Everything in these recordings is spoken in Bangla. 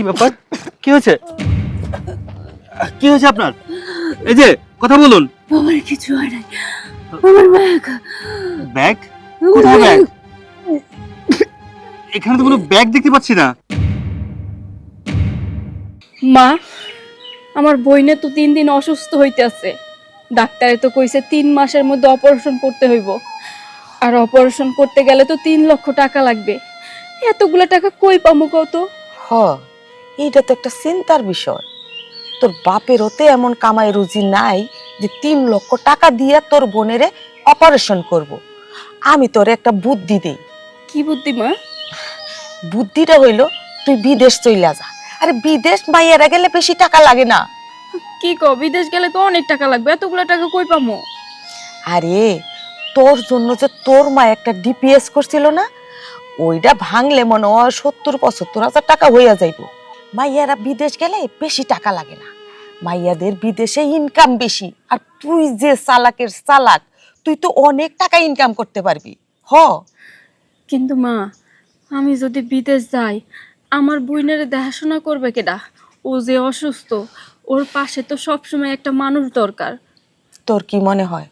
কি ব্যাপার? কি হয়েছে? কি হয়েছে আপনার? এই যে কথা বলুন। আমার কিছু হয় নাই। আমার ব্যাগ ব্যাগ কোথায় ব্যাগ এখানে তো কোনো ব্যাগ দেখতে পাচ্ছি না। মা আমার বইনে তো তিন দিন অসুস্থ হইতেছে ডাক্তারে তো কইছে তিন মাসের মধ্যে অপারেশন করতে হইব। আর অপারেশন করতে গেলে তো তিন লক্ষ টাকা লাগবে। এতগুলো টাকা কই পামু কত হ এইটা তো একটা চিন্তার বিষয়। তোর বাপের ওতে এমন কামাই রুজি নাই যে তিন লক্ষ টাকা দিয়ে তোর বোনেরে অপারেশন করব। আমি তোর একটা বুদ্ধি দেই। কি বুদ্ধি মা? বুদ্ধিটা হইল তুই বিদেশ চইলা যা। আরে বিদেশ মাইয়ারা গেলে বেশি টাকা লাগে না। কি ক বিদেশ গেলে তো অনেক টাকা লাগবে এতগুলো টাকা কই পামো? আরে তোর জন্য যে তোর মা একটা ডিপিএস করছিল না ওইটা ভাঙলে মনে হয় সত্তর পঁচাত্তর হাজার টাকা হইয়া যাইব। মাইয়ারা বিদেশ গেলে বেশি টাকা লাগে না। মাইয়াদের বিদেশে ইনকাম বেশি। আর তুই যে চালাকের চালাক তুই তো অনেক টাকা ইনকাম করতে পারবি। হ। কিন্তু মা আমি যদি বিদেশ যাই আমার বইনের দেখাশোনা করবে কেডা? ও যে অসুস্থ ওর পাশে তো সবসময় একটা মানুষ দরকার। তোর কি মনে হয়?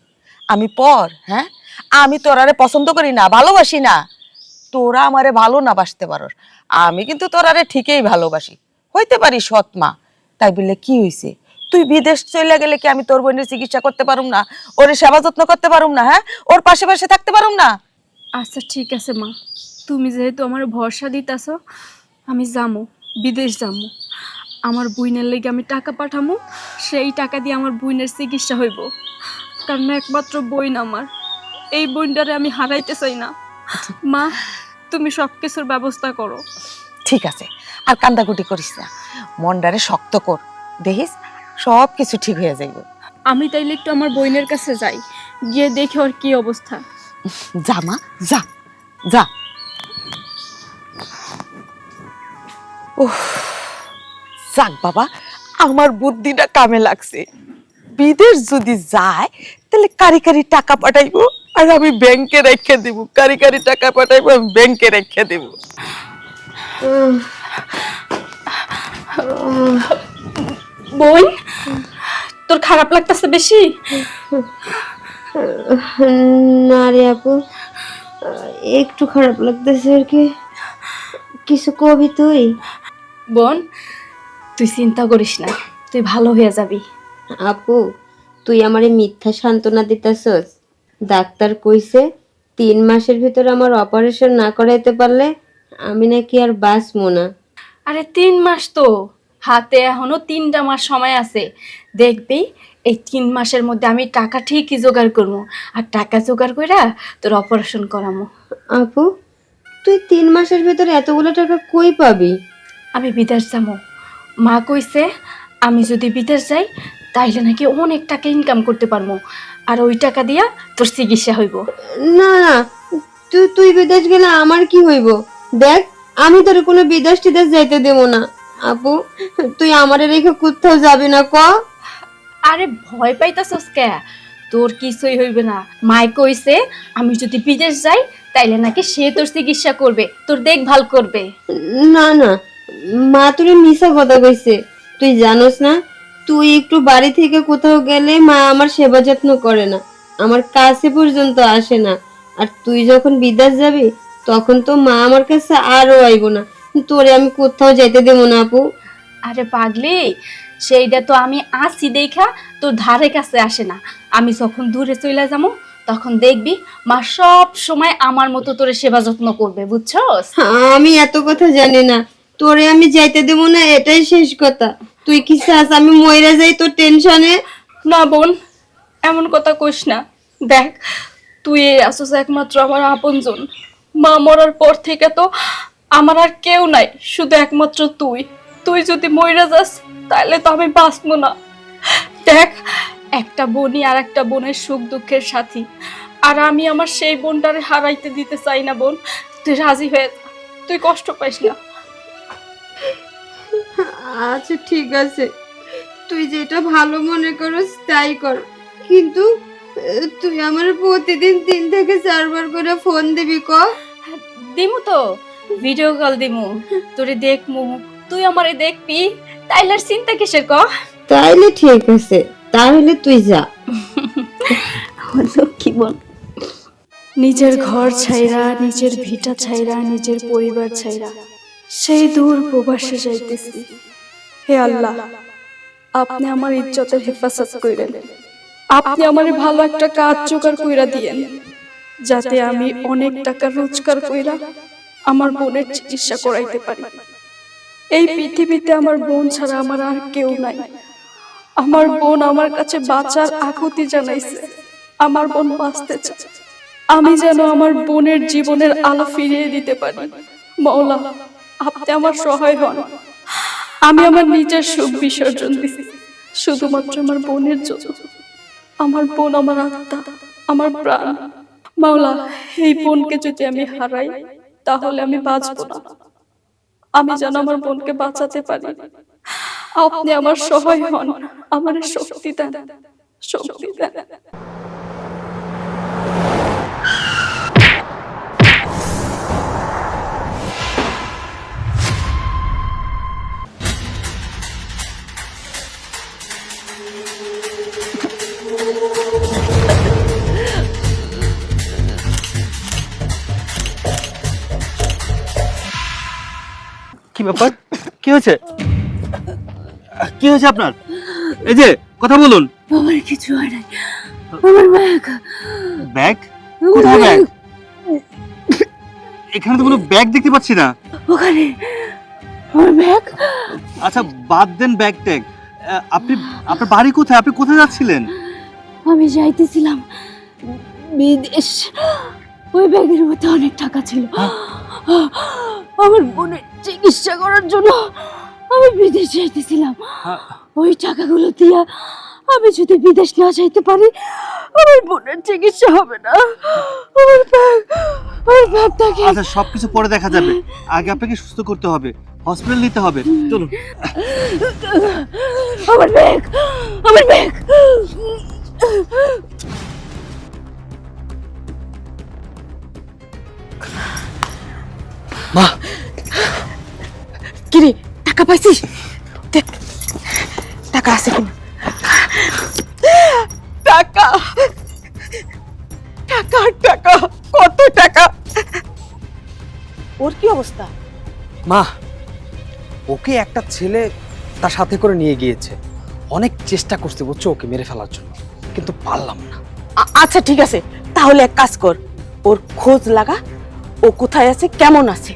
আমি পর হ্যাঁ? আমি তোর আরে পছন্দ করি না ভালোবাসি না। তোরা আমারে ভালো না বাসতে পারস। আমি কিন্তু তোর আরে ঠিকই ভালোবাসি। হইতে পারি সৎ মা। তাই বললে কি হয়েছে তুই বিদেশ চলে গেলে কি আমি তোর বোনের চিকিৎসা করতে পারুম না? ওর সেবা যত্ন করতে পারুম না হ্যাঁ? ওর পাশে পাশে থাকতে পারুম না? আচ্ছা ঠিক আছে মা। তুমি যেহেতু আমার ভরসা দিতেছ আমি যামো বিদেশ যামো। আমার বুইনের লেগে আমি টাকা পাঠামো সেই টাকা দিয়ে আমার বুইনের চিকিৎসা হইব। কারণ একমাত্র বইন আমার। এই বইনটারে আমি হারাইতে চাই না। মা তুমি সব কিছুর ব্যবস্থা করো। ঠিক আছে। আর কান্দাকুটি করিস না। মনটারে শক্ত কর। দেখিস সব কিছু ঠিক হয়ে যাইব। আমি তাইলে একটু আমার বইনের কাছে যাই। গিয়ে দেখি ওর কি অবস্থা। যা মা যা যা। উফ, যাক বাবা আমার বুদ্ধিটা কামে লাগছে। বিদেশ যদি যায় তাহলে কারি কারি টাকা পাঠাইবো আর আমি ব্যাংকে রেখে দিব। কারি কারি টাকা পাঠাইবো আমি ব্যাংকে রেখে দিব। বোন তোর খারাপ লাগতেছে বেশি? না রে আপু একটু খারাপ লাগতেছে আর কি। কিছু কবি তুই? বোন তুই চিন্তা করিস না তুই ভালো হয়ে যাবি। আপু তুই আমারে মিথ্যা সান্ত্বনা দিতেছস। ডাক্তার কইছে তিন মাসের ভিতর আমার অপারেশন না করাইতে পারলে আমি নাকি আর বাঁচবো না। আরে তিন মাস তো। হাতে এখনও তিনটা মাস সময় আছে। দেখবি এই তিন মাসের মধ্যে আমি টাকা ঠিকই জোগাড় করব। আর টাকা জোগাড় কইরা তোর অপারেশন করামো আপু তুই তিন মাসের ভিতরে এতগুলো টাকা কই পাবি? আমি বিদেশ যাব। মা কইছে আমি যদি বিদেশ যাই তাইলে নাকি অনেক টাকা ইনকাম করতে পারব। আর ওই টাকা দিয়া তোর চিকিৎসা হইব। না না তুই তুই বিদেশ গেলে আমার কি হইব? দেখ আমি তোর কোনো বিদেশ টিদেশ যাইতে দেবো না। আপু তুই আমারে রেখে কোথাও যাবি না ক? আরে ভয় পাইতাছস কে? তোর কিছুই হইবে না। মায় কইছে আমি যদি বিদেশ যাই তাইলে নাকি সে তোর চিকিৎসা করবে তোর দেখভাল করবে। না না মা তোরে মিশা কথা কইছে। তুই জানোস না তুই একটু বাড়ি থেকে কোথাও গেলে মা আমার সেবা যত্ন করে না। আমার কাছে পর্যন্ত আসে না। আর তুই যখন বিদেশ যাবি তখন তো মা আমার কাছে আরও আইব না। তোরে আমি কোথাও যাইতে দেবো না আপু। আরে পাগলি সেইটা তো আমি আসি দেখা তোর ধারে কাছে আসে না। আমি যখন দূরে চলে যাব তখন দেখবি মা সব সময় আমার মতো তোরে সেবা যত্ন করবে বুঝছস? আমি এত কথা জানি না। তোরে আমি যাইতে দেবো না এটাই শেষ কথা। তুই কি চাস আমি মইরা যাই তোর টেনশনে? না বোন এমন কথা কইস না। দেখ তুই আসস একমাত্র আমার আপনজন। মা মরার পর থেকে তো আমার আর কেউ নাই, শুধু একমাত্র তুই। তুই যদি মইরা যাস তাহলে তো আমি বাঁচবো না। দেখ, একটা বোনই আর একটা বোনের সুখ দুঃখের সাথী। আর আমি আমার সেই বোনটারে হারাইতে দিতে চাই না, বোন। তুই রাজি হয়ে তুই কষ্ট পাইস না। আচ্ছা ঠিক আছে। তুই যেটা ভালো মনে করিস, তাই কর। কিন্তু তুই আমার প্রতিদিন তিন থেকে চারবার করে ফোন দিবি, ক? দিমু তো? ভিডিও কল দিমু। তোরে দেখমু। তুই আমারে দেখবি? তাইলে আর চিন্তা কিসের ক? তাইলে ঠিক আছে। তাহলে তুই যা। কি বল? নিজের ঘর ছাইরা নিজের ভিটা ছাইরা নিজের পরিবার ছাইরা। সেই দূর প্রবাসে যাইতেছি। হে আল্লাহ আপনি আমার ইজ্জতের হেফাজত কইরেন। আপনি আমার ভালো একটা কাজ জোগাড় কইরা দিয়েন। যাতে আমি অনেক টাকা রোজগার কইরা আমার বোনের চিকিৎসা করাইতে পারি। এই পৃথিবীতে আমার বোন ছাড়া আমার আর কেউ নাই। আমার বোন আমার কাছে বাঁচার আকুতি জানাইছে। আমার বোন বাঁচতে চায়। আমি যেন আমার বোনের জীবনের আলো ফিরিয়ে দিতে পারি। মৌলা আপনি আমার সহায় হন। আমি আমার নিজের সুখ বিসর্জন দিছি। শুধুমাত্র আমার বোনের জন্য। আমার বোন আমার আত্মা, আমার প্রাণ। মাওলা, এই বোনকে যদি আমি হারাই, তাহলে আমি বাঁচব না। আমি যেন আমার বোনকে বাঁচাতে পারি। আপনি আমার সহায় হন, আমার শক্তি দেন শক্তি দেন। কি ব্যাপার? কি হয়েছে? কি হয়েছে আপনার? এই যে কথা বলুন। আমার কিছু হয় নাই। আমার ব্যাগ ব্যাগ কোথায় ব্যাগ এখানে তো কোনো ব্যাগ দেখতে পাচ্ছি না। ওখানে। আমার ব্যাগ আচ্ছা বাদ দেন ব্যাগ ট্যাগ আপনি আপনার বাড়ি কোথায়? আপনি কোথায় যাচ্ছিলেন? আমি যাইতেছিলাম। বিদেশ। ওই ব্যাগের মধ্যে অনেক টাকা ছিল। আমার বোনের চিকিৎসা করার জন্য আমি বিদেশ যাইতেছিলাম। হ্যাঁ। ওই টাকাগুলো দিয়া আমি যদি বিদেশ না যাইতে পারি আমার বোনের চিকিৎসা হবে না। আমার ব্যাগ আমার ব্যাগটাকে আচ্ছা সবকিছু পরে দেখা যাবে। আগে আপনাকে সুস্থ করতে হবে হসপিটাল নিতে হবে। চলুন। আমার ব্যাগ আমার ব্যাগ মা কিরে টাকা পাইছিস? দেখ টাকা আছে কিনা? টাকা টাকা টাকা কত টাকা? ওর কি অবস্থা? মা ওকে একটা ছেলে তার সাথে করে নিয়ে গিয়েছে। অনেক চেষ্টা করতে বুঝছ ওকে মেরে ফেলার জন্য কিন্তু পারলাম না। আচ্ছা ঠিক আছে তাহলে এক কাজ কর ওর খোঁজ লাগা ও কোথায় আছে কেমন আছে?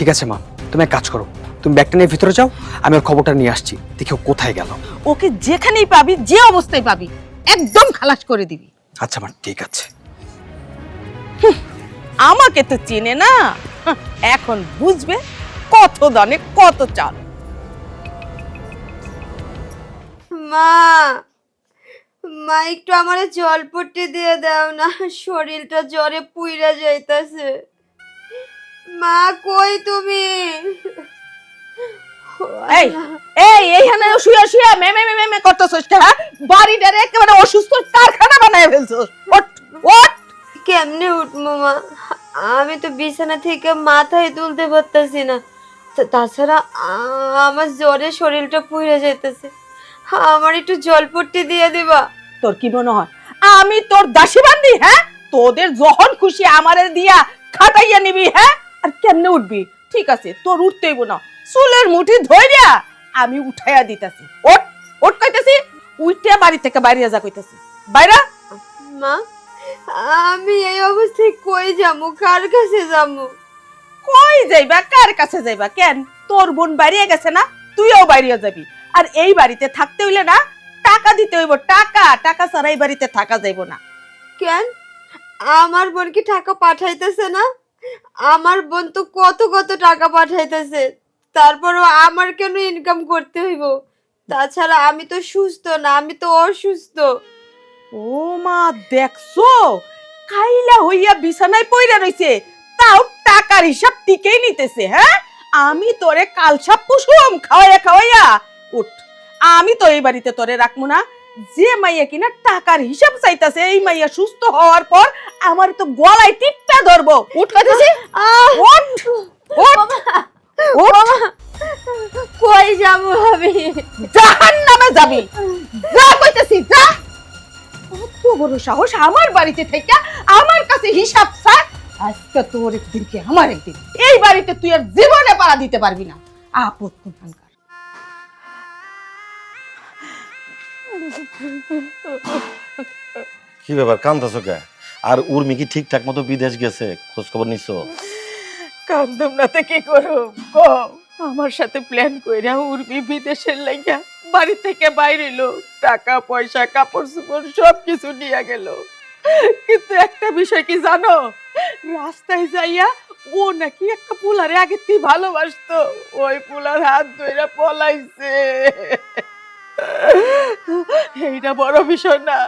ঠিক আছে মা। তুমি এক কাজ করো। তুমি ব্যাগটা নিয়ে ভিতরে যাও আমি ওর খবরটা নিয়ে আসছি। দেখি ও কোথায় গেল। ওকে যেখানেই পাবি যে অবস্থায় পাবি একদম খালাস করে দিবি। আচ্ছা মা ঠিক আছে। আমাকে তো চেনে না। এখন বুঝবে কত দানে কত চাল। মা মা একটু আমার জলপট্টি দিয়ে দাও না শরীরটা জ্বরে পুইরা যাইতাছে। মা কই তুমি? এই এই এইখানে শুয়ে শুয়ে মে মে মে মে করতেছস হ্যাঁ? বাড়িটারে একেবারে অসুস্থ কারখানা বানায় ফেলছস। ওঠ ওঠ। কেমনে উঠবো মা? আমি তো বিছানা থেকে মাথায় তুলতে পারতাছি না। তাছাড়া আমার জ্বরে শরীরটা পুড়ে যাইতেছে। আমার একটু জলপট্টি দিয়ে দিবা। তোর কি মনে হয়? আমি তোর দাসী বান্দি হ্যাঁ? তোদের যখন খুশি আমারে দিয়া খাটাইয়া নিবি হ্যাঁ? আর কেমনে উঠবি? ঠিক আছে তোর উঠতেইব না। চুলের মুঠি ধইরা আমি উঠাইয়া দিতাছি। ওট ওঠ কইতাছি। উইটা বাড়ি থেকে বাইরে যা কইতাছি। বাইরা। মা আমি এই অবস্থায় কই যাব কার কাছে যাব কই যাইবা? কার কাছে যাইবা? কেন? তোর বোন বাইরে গেছে না? তুইও বাইরে যাবি। আর এই বাড়িতে থাকতে হইলে না টাকা দিতে হইব। টাকা টাকা ছাড়া এই বাড়িতে থাকা যাইব না। কেন? আমার বোন কি টাকা পাঠাইতেছে না? আমার বোন তো কত কত টাকা পাঠাইতেছে, তারপরও আমার কেন ইনকাম করতে হইব? তাছাড়া আমি তো সুস্থ না, আমি তো অসুস্থ। ও মা, দেখছ? কাইলা হইয়া বিছানায় পইরা রইছে, তাও টাকার হিসাব ঠিকই নিতেছে হ্যাঁ? আমি তোরে কালসাপ পুষুম খাওয়াইয়া খাওয়াইয়া, উঠ, আমি তো এই বাড়িতে তোরে রাখব না যে মাইয়া কিনা টাকার হিসাব চাইতাছে এই মাইয়া সুস্থ হওয়ার পর আমার তো গলায় টিপটা ধরবো। উঠ কাছে কই যাব আমি? জাহান নামে যাবি। যা কইতেছি যা। কত বড় সাহস আমার বাড়িতে থেকে আমার কাছে হিসাব চায় আজকে তোর একদিন কি আমার একদিন। এই বাড়িতে তুই আর জীবনে পাড়া দিতে পারবি না। আপদ কি ব্যাপার, কান্দাছ কে? আর উর্মি কি ঠিকঠাক মতো বিদেশ গেছে? খোঁজ খবর নিছো? কান্দম না তো কি করো কো আমার সাথে প্ল্যান কইরা উর্মি বিদেশের লাইগা বাড়ি থেকে বাইরে এলো। টাকা, পয়সা, কাপড় চোপড় সব কিছু নিয়ে গেল। কিন্তু একটা বিষয় কি জানো? রাস্তায় যাইয়া ও নাকি একটা পুলারে আগে তুই ভালোবাসতো। ওই পুলার হাত ধইরা পলাইছে। এইটা বড় বিষয় না।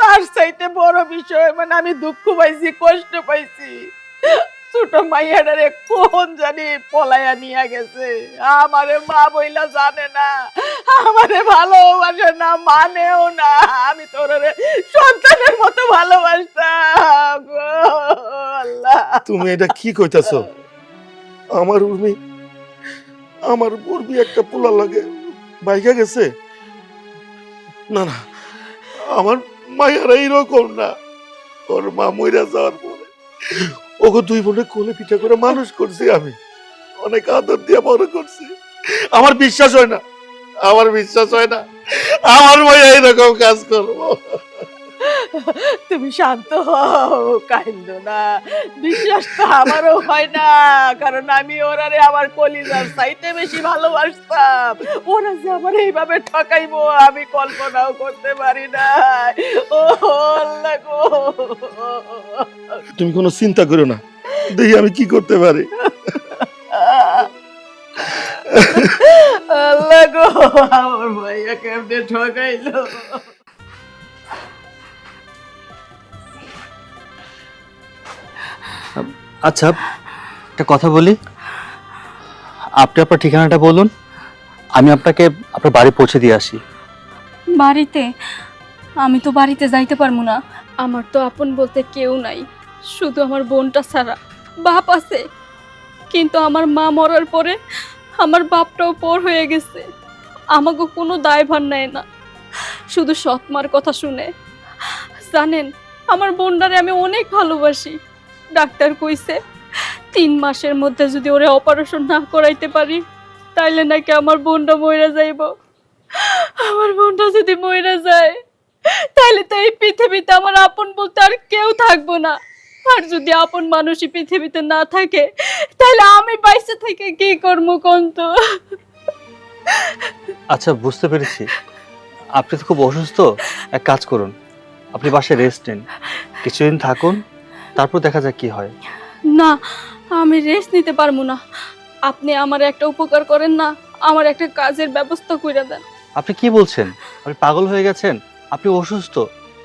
তার চাইতে বড় বিষয় মানে আমি দুঃখ পাইছি, কষ্ট পাইছি। ছোট মাইয়াটারে কোন জানি পলায়া নিয়ে গেছে। আমারে মা বইলা জানে না। আমারে ভালোবাসে না, মানেও না। আমি তোর সন্তানের মতো ভালোবাসতাম। তুমি এটা কি কইতাছো? আমার উর্মি আমার উর্মি একটা পোলা লাগে বাইকা গেছে। না না। আমার মায়েরা এইরকম না। ওর মা মইরা যাওয়ার পরে ওকে দুই বোনে কোলে পিঠা করে মানুষ করছি আমি। অনেক আদর দিয়ে বড় করছি। আমার বিশ্বাস হয় না। আমার বিশ্বাস হয় না। আমার মাইয়া এইরকম কাজ করব। তুমি শান্ত হও কাইন্দ না বিশ্বাস তো আমারও হয় না কারণ আমি ওরারে আমার কলিজার চাইতে বেশি ভালোবাসতাম। ওরা যে আমার এইভাবে ঠকাইবো আমি কল্পনাও করতে পারি না ও আল্লাহ গো। তুমি কোনো চিন্তা করো না দেখি আমি কি করতে পারি। আল্লাহ গো আমার ভাইয়া কেমনে ঠকাইলো? আচ্ছা একটা কথা বলি। আপনি আপনার ঠিকানাটা বলুন। আমি আপনাকে আপনার বাড়ি পৌঁছে দিয়ে আসি। বাড়িতে? আমি তো বাড়িতে যাইতে পারব না। আমার তো আপন বলতে কেউ নাই। শুধু আমার বোনটা ছাড়া বাপ আছে। কিন্তু আমার মা মরার পরে আমার বাপটাও পর হয়ে গেছে। আমাকে কোনো দায়ভার নেয় না। শুধু সৎমার কথা শুনে। জানেন, আমার বোনটারে আমি অনেক ভালোবাসি। ডাক্তার কইছে, তিন মাসের মধ্যে যদি ওরে অপারেশন না করাইতে পারি, তাইলে নাকি আমার বোনটা মরে যাইব। আমার বোনটা যদি মরে যায় তাহলে তো এই পৃথিবীতে আমার আপন বলতে আর কেউ থাকব না। আর যদি আপন মানুষই পৃথিবীতে না থাকে তাহলে আমি বাইসে থেকে কি করব কন্ত আচ্ছা বুঝতে পেরেছি। আপনি তো খুব অসুস্থ। এক কাজ করুন, আপনি বাসায় রেস্ট নিন। কিছুদিন থাকুন তারপর দেখা যাক কি হয়। না আমি রেস্ট নিতে পারব না। আপনি আমার একটা উপকার করেন না আমার একটা কাজের ব্যবস্থা করে দেন। আপনি কি বলছেন? আপনি পাগল হয়ে গেছেন আপনি অসুস্থ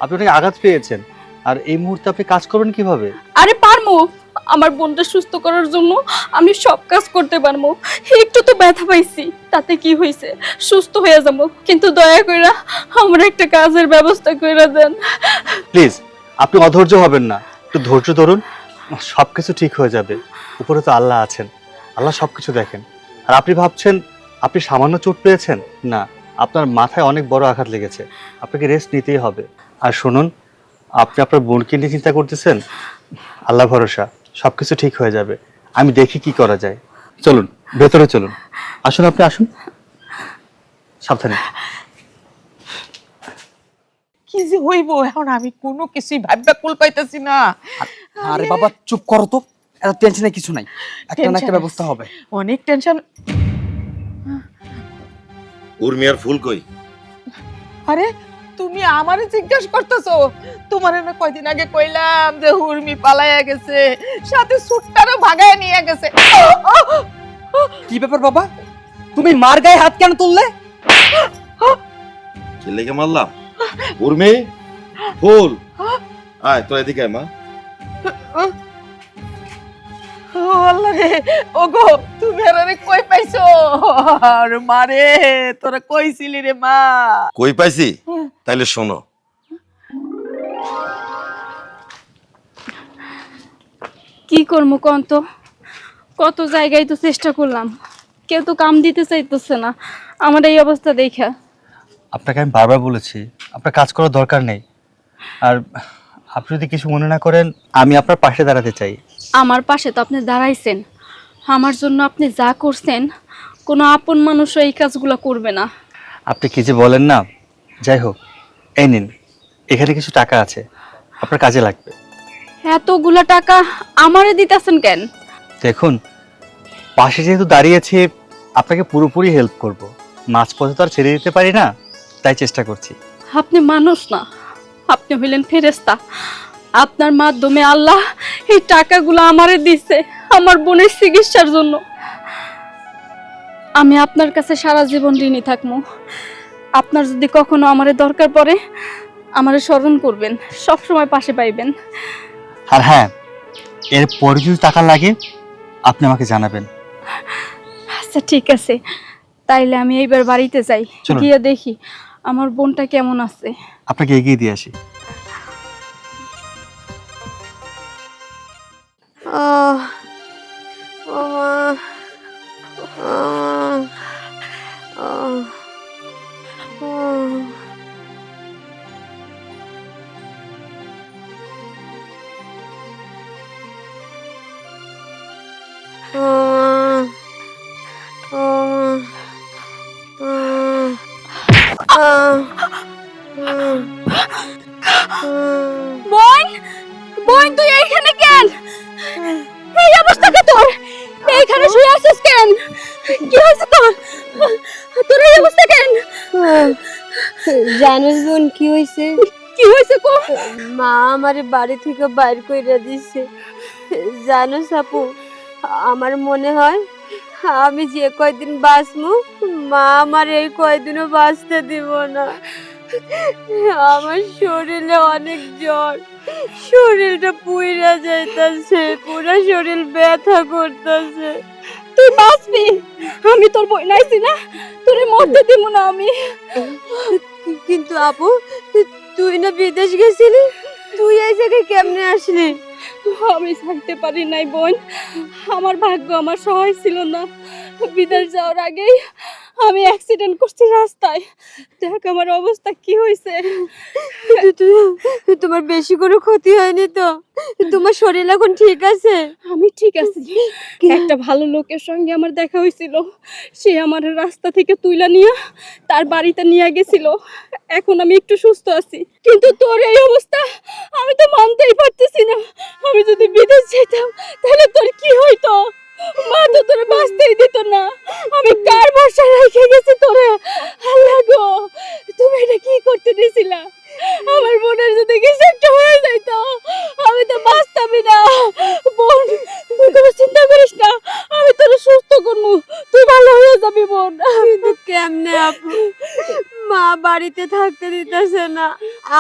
আপনি অনেক আঘাত পেয়েছেন আর এই মুহূর্তে আপনি কাজ করবেন কীভাবে? আরে পারমু আমার বোনটা সুস্থ করার জন্য আমি সব কাজ করতে পারব একটু তো ব্যথা পাইছি তাতে কি হয়েছে সুস্থ হয়ে যাব কিন্তু দয়া করে আমার একটা কাজের ব্যবস্থা করে দেন। প্লিজ আপনি অধৈর্য হবেন না। একটু ধৈর্য ধরুন সব কিছু ঠিক হয়ে যাবে। উপরে তো আল্লাহ আছেন। আল্লাহ সব কিছু দেখেন। আর আপনি ভাবছেন, আপনি সামান্য চোট পেয়েছেন? না, আপনার মাথায় অনেক বড় আঘাত লেগেছে। আপনাকে রেস্ট নিতেই হবে। আর শুনুন, আপনি আপনার বোনকে নিয়ে চিন্তা করতেছেন? আল্লাহ ভরসা সব কিছু ঠিক হয়ে যাবে। আমি দেখি কি করা যায়। চলুন, ভেতরে চলুন। আসুন, আপনি আসুন। সাবধানে। কি যে হইব? এখন আমি কোনো কিছুই ভাববা কুল পাইতেছি না। আরে বাবা চুপ করো তো। এত টেনশনে কিছু নাই। একটা না একটা ব্যবস্থা হবে। অনেক টেনশন উর্মি আর ফুল কই? আরে তুমি আমারে জিজ্ঞাসা করতেছো। তোমার না কয়দিন আগে কইলাম যে হুরমি পালাইয়া গেছে সাথে সুটটারও ভাগায় নিয়ে গেছে। কি ব্যাপার বাবা? তুমি মার গায়ে হাত কেন তুললে? কি লেগে মারলাম? উর্মি ফুল। আয় তোর এদিকে মা। ও ওগো তুমি আরে কই পাইছো? আর মারে তোরা কইছিলি রে মা? কই পাইছি? তাইলে শোনো। কি করব কন তো? কত জায়গায় তো চেষ্টা করলাম। কেউ তো কাম দিতে চাইতেছে না। আমার এই অবস্থা দেখা। আপনাকে আমি বারবার বলেছি আপনার কাজ করার দরকার নেই। আর আপনি যদি কিছু মনে না করেন আমি আপনার পাশে দাঁড়াতে চাই। আমার পাশে তো আপনি দাঁড়াইছেন। আমার জন্য আপনি যা করছেন কোনো আপন মানুষও এই কাজগুলো করবে না। আপনি কি যে বলেন না যাই হোক এই নিন এখানে কিছু টাকা আছে আপনার কাজে লাগবে। এতগুলা টাকা আমারে দিতেছেন কেন? দেখুন পাশে যেহেতু দাঁড়িয়েছি আপনাকে পুরোপুরি হেল্প করব। মাঝপথে তো আর ছেড়ে দিতে পারি না তাই চেষ্টা করছি। আপনি মানুষ না। আপনি হইলেন ফেরেস্তা আপনার মাধ্যমে আল্লাহ এই টাকাগুলো আমারে দিছে আমার বোনের চিকিৎসার জন্য। আমি আপনার কাছে সারা জীবন ঋণী থাকব। আপনার যদি কখনো আমারে দরকার পড়ে আমারে স্মরণ করবেন সব সময় পাশে পাইবেন। আর হ্যাঁ এর পরে যদি টাকা লাগে আপনি আমাকে জানাবেন। আচ্ছা ঠিক আছে। তাইলে আমি এইবার বাড়িতে যাই। গিয়ে দেখি। আমার বোনটা কেমন আছে? আপনাকে এগিয়ে দিয়ে আসি। ও মা আহ। জানোস বোন কি হয়েছে? কি হয়েছে কো? মা আমার বাড়ি থেকে বাইর কইরা দিছে। জানোস আপু আমার মনে হয় আমি যে কয়দিন বাঁচমু মা আমার এই কয়দিনও বাঁচতে দিব না। আমার শরীরে অনেক জ্বর। শরীরটা পুইরা যাইতাছে পুরো শরীর ব্যথা করতেছে। তুই বাঁচবি? আমি তোর বই নাইছি না? তোরে মরতে দিব না আমি। কিন্তু আপু, তুই না বিদেশ গেছিলি? তুই এই জায়গায় কেমনে আসলি? আমি থাকতে পারি নাই বোন। আমার ভাগ্য আমার সহায় ছিল না। বিদেশ যাওয়ার আগেই আমি অ্যাক্সিডেন্ট করছি রাস্তায়। দেখ আমার অবস্থা কি হয়েছে তোমার বেশি কোনো ক্ষতি হয়নি তো? তোমার শরীর এখন ঠিক আছে? আমি ঠিক আছি। একটা ভালো লোকের সঙ্গে আমার দেখা হয়েছিল সে আমার রাস্তা থেকে তুইলা নিয়ে তার বাড়িতে নিয়ে গেছিল। এখন আমি একটু সুস্থ আছি। কিন্তু তোর এই অবস্থা আমি তো মানতেই পারতেছি না। আমি যদি বিদেশ যেতাম তাহলে তোর কি হইতো? মা তো তোর বাঁচতেই দিত না। আমি কার ভরসা রেখে গেছি তোরে? আল্লাহ গো, তুমি এটা কি করতে দিয়েছিলা আমার বোনের যদি কিছু একটা হয়ে যাইতো, আমি তো বাঁচতামই না। বোন, তুই কোনো চিন্তা করিস না, আমি তোর সুস্থ করব। তুই ভালো হয়ে যাবি, বোন। কিন্তু কেমনে আপু? মা বাড়িতে থাকতে দিতেছে না।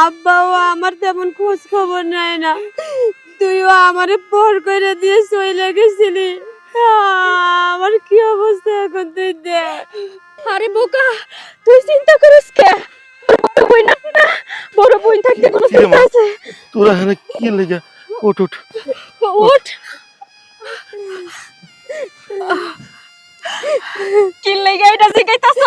আব্বাও আমার তেমন খোঁজ খবর নেয় না। তুইও আমারে পর করে দিয়ে চলে গেছিলি। আমার কি অবস্থা এখন তুই দেখ। আরে বোকা তুই চিন্তা করিস কে? বড় বই না বড় বই থাকতে কোনো চিন্তা আছে? তোরা এখানে কি লেগে? ওঠ ওঠ। ওঠ। কি লেগে এটা শিখাইতাছ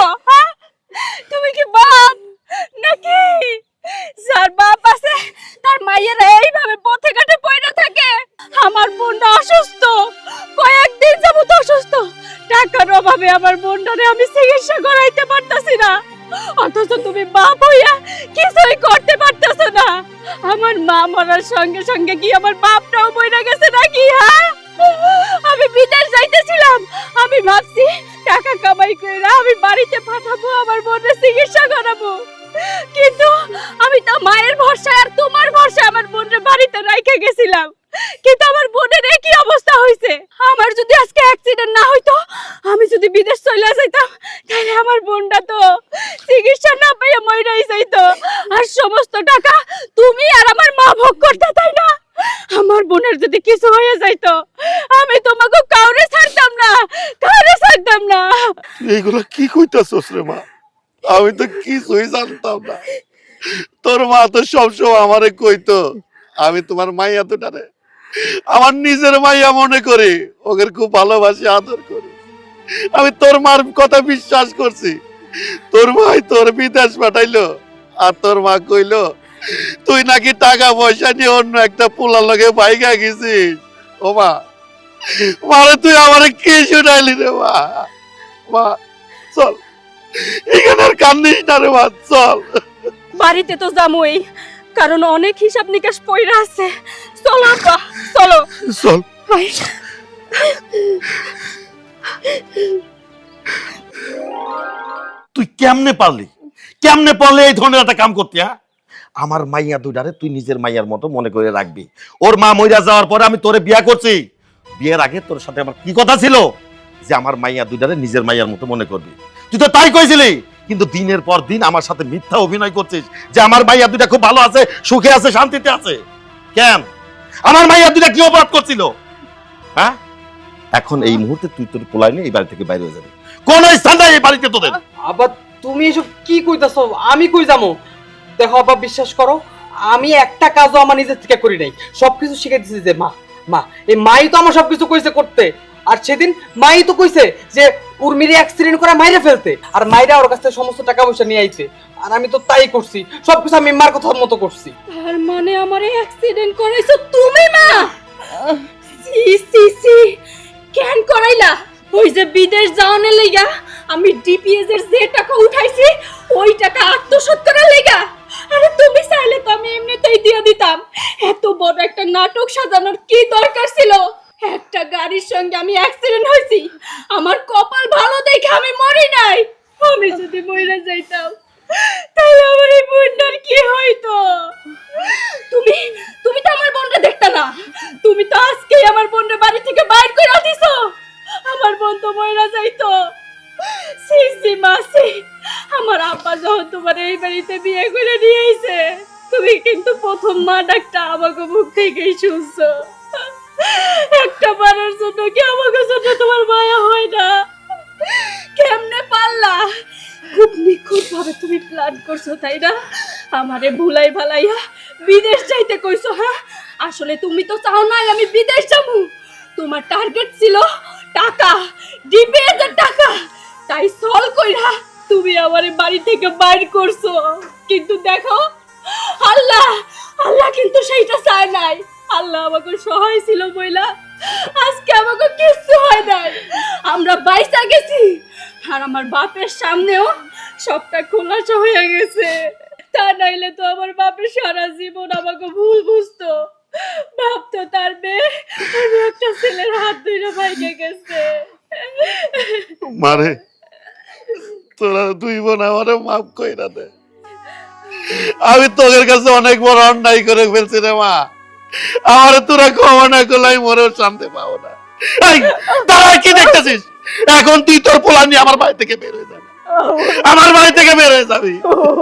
সঙ্গে সঙ্গে কি আমার বাপটাও কিন্তু আমার বোনের অবস্থা আমার যদি আজকে অ্যাক্সিডেন্ট না হইতো, আমি যদি বিদেশ চলে যাইতাম তাহলে আমার বোনটা তো চিকিৎসা না যাইতো। আর সমস্ত টাকা তুমি আর আমার মা ভোগ করতে, তাই না? আমার বোনের যদি কিছু হয়ে যাইতো, আমি তোমাকে কাউরে ছাড়তাম না, কাউরে ছাড়তাম না। এইগুলা কি কইতাছস রে মা? আমি তো কিছুই জানতাম না। তোর মা তো সবসময় আমারে কইতো, আমি তোমার মাইয়া দুটারে। আমার নিজের মাইয়া মনে করি, ওকে খুব ভালোবাসি, আদর করি। আমি তোর মার কথা বিশ্বাস করছি। তোর ভাই তোর বিদেশ পাঠাইলো, আর তোর মা কইলো, তুই নাকি টাকা পয়সা নিয়ে অন্য একটা পোলার লগে বাইকা গেছিস? ও মা মানে তুই আমারে কি শুনাইলি রে মা? মা, চল। এখানে আর কান্দিস না রে মা, চল। বাড়িতে তো যামই, কারণ অনেক হিসাব নিকাশ পইরা আছে। চলো আপা চলো। চল। তুই কেমনে পারলি? কেমনে পারলে এই ধরনের একটা কাম করতে হ্যাঁ? আমার মাইয়া দুইটারে তুই নিজের মাইয়ার মতো মনে করে রাখবি। ওর মা মইরা যাওয়ার পরে আমি তোরে বিয়া করছি। বিয়ের আগে তোর সাথে আমার কি কথা ছিল? যে আমার মাইয়া দুইটারে নিজের মাইয়ার মতো মনে করবি। তুই তো তাই কইছিলি কিন্তু দিনের পর দিন আমার সাথে মিথ্যা অভিনয় করছিস যে আমার মাইয়া দুইটা খুব ভালো আছে সুখে আছে শান্তিতে আছে। কেন? আমার মাইয়া দুইটা কি অপরাধ করছিল? হ্যাঁ? এখন এই মুহূর্তে তুই তোর পোলাই নিয়ে এই বাড়ি থেকে বাইরে হয়ে যাবি। কোন স্থান নাই এই বাড়িতে তোদের। আবার তুমি এসব কি কইতাছো? আমি কই যাব? দেখো আবার বিশ্বাস করো আমি একটা কাজও আমার নিজের থেকে করি নাই। সবকিছু শিখে দিছি যে মা মা এই মাই তো আমার সবকিছু কইছে করতে। আর সেদিন মাই তো কইছে যে উর্মিরে অ্যাক্সিডেন্ট করে মাইরে ফেলতে। আর মাইরা ওর কাছ সমস্ত টাকা পয়সা নিয়ে আইছে আর আমি তো তাই করছি। সবকিছু আমি মার কথা মতো করছি। তার মানে আমার অ্যাক্সিডেন্ট করাইছো তুমি, মা? সি সি সি কেন করাইলা? ওই যে বিদেশ যাওয়ানের লেগা আমি ডিপিএস এর যে টাকা উঠাইছি, ওই টাকা আত্মসাৎ করার লেগা। আরে তুমি চাইলে তো আমি এমনিতেই দিয়ে দিতাম। এত বড় একটা নাটক সাজানোর কি দরকার ছিল? একটা গাড়ির সঙ্গে আমি অ্যাক্সিডেন্ট হয়েছি। আমার কপাল ভালো দেখে আমি মরি নাই। আমি যদি মরে যাইতাম, তাহলে আমার এই বোনটার কি হইতো? তুমি তুমি তো আমার বোনটা দেখতে না। তুমি তো আজকেই আমার বোনটা বাড়ি থেকে বাইর করে দিছো। আমার বোন তো মইরা যাইতো। সি সি মাসি আমার আব্বা যখন তোমার এই বাড়িতে বিয়ে করে নিয়ে আইছে, তুমি কিন্তু প্রথম মা ডাকটা আমাকে মুখ থেকেই শুনছো। আমারে ভুলাই ভালাইয়া বিদেশ যাইতে কইছো হ্যাঁ? আসলে তুমি তো চাও নাই আমি বিদেশ যাব। তোমার টার্গেট ছিল টাকা ডিপিএস এর টাকা। তাই সল কইরা তুমি আমার বাড়ি থেকে বাইর করছ। কিন্তু দেখো, আল্লাহ আল্লাহ কিন্তু সেইটা চায় নাই। আল্লাহ আমাকে সহায় ছিল বইলা আজকে আমাকে কিচ্ছু হয় নাই। আমরা বাইসা গেছি, আর আমার বাপের সামনেও সবটা খোলাসা হয়ে গেছে। তা নাইলে তো আমার বাপের সারা জীবন আমাকে ভুল বুঝতো। তার মেয়ে একটা ছেলের হাত ভাইকে গেছে। মারে, তোরা দুই বোন আমারে মাফ দে। আমি তোদের কাছে অনেক বড় অন্যায় করে ফেলছি রে মা। আমার তোরা ক্ষমা না করলে আমি মরেও শান্তি পাবো না। দাঁড়া, কি দেখতেছিস? এখন তুই তোর পোলা নিয়ে আমার বাড়ি থেকে বের হয়ে যাবি আমার বাড়ি থেকে বের হয়ে যাবি।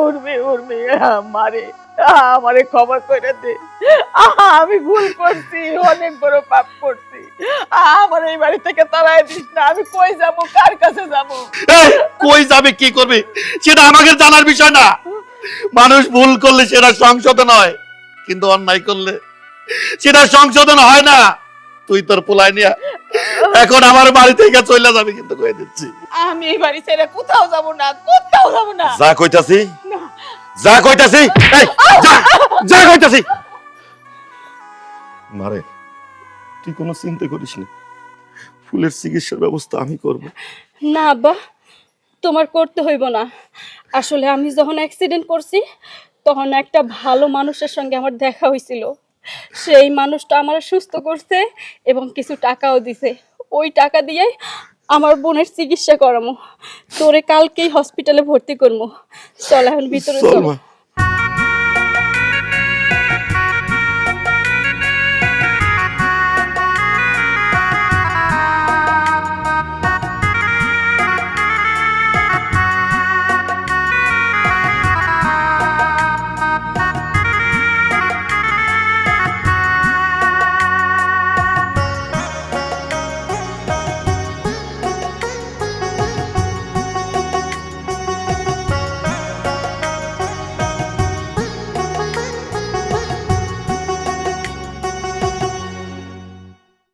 উর্মি উর্মি আমারে আমারে ক্ষমা করে দে। আমি ভুল করছি অনেক বড় পাপ করছি। আমার এই বাড়ি থেকে তাড়াই দিস না আমি কই যাব কার কাছে যাব? কই যাবে কি করবে? সেটা আমাকে জানার বিষয় না। মানুষ ভুল করলে সেটা সংশোধন হয় কিন্তু অন্যায় করলে সেটা সংশোধন হয় না। তুই তোর পোলাই নিয়ে এখন আমার বাড়ি থেকে চলে যাবি কিন্তু কয়ে দিচ্ছি। আমি এই বাড়ি ছেড়ে কোথাও যাব না কোথাও যাব না। যা কইতাছি যা কইতাছি এই যা যা কইতাছি। মারে তুই কোনো চিন্তা করিস না। ফুলের চিকিৎসার ব্যবস্থা আমি করব। না আব্বা তোমার করতে হইব না। আসলে আমি যখন অ্যাক্সিডেন্ট করছি তখন একটা ভালো মানুষের সঙ্গে আমার দেখা হয়েছিল সেই মানুষটা আমার সুস্থ করছে এবং কিছু টাকাও দিছে। ওই টাকা দিয়ে আমার বোনের চিকিৎসা করামো। তোরে কালকেই হসপিটালে ভর্তি করব চল এখন ভিতরে চল।